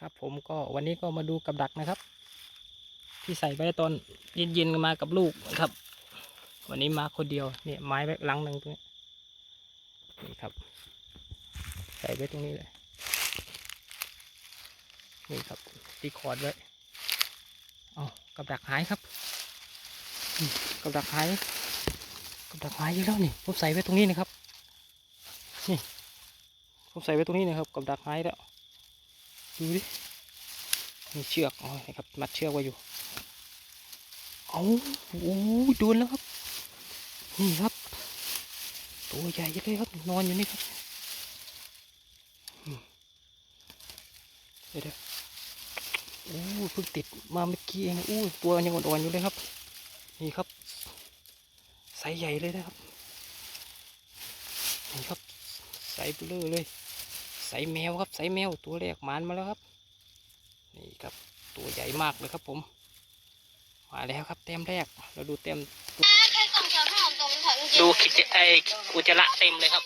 ครับผมก็วันนี้ก็มาดูกับดักนะครับ ที่ใส่ไว้ตอนเย็นๆมากับลูกนะครับ วันนี้มาคนเดียวเนี่ยไม้ไว้หลังหนึ่งตรงนี้นี่ครับ ใส่ไว้ตรงนี้เลยนี่ครับตีคอร์ดไว้เอากับดักหายครับกับดักหายกับดักหายอยู่แล้วนี่ผมใส่ไว้ตรงนี้นะครับนี่ผมใส่ไว้ตรงนี้นะครับกับดักหายแล้ว ดูดิมีเชือกอ๋อนี่ครับมัดเชือกไว้อยู่เอาโอ้ยโดนแล้วครับนี่ครับ ตัวใหญ่เลยครับ นอนอยู่นี่ครับเดี๋ยวเดี๋ยวโอ้เพิ่งติดมาเมื่อกี้เองอู้ตัวยังอ่อนๆอยู่เลยครับ นี่ครับไซส์ใหญ่เลยนะครับนี่ครับไซส์เบลอเลย ใส่แมวครับใส่แมวตัวแรกหมานมาแล้วครับ นี่ครับตัวใหญ่มากเลยครับผม มาแล้วครับเต็มแรกเราดูเต็มดูใช้กล่องเขียวหอมตรงถังดูคิดไออุจจาระเต็มเลยครับ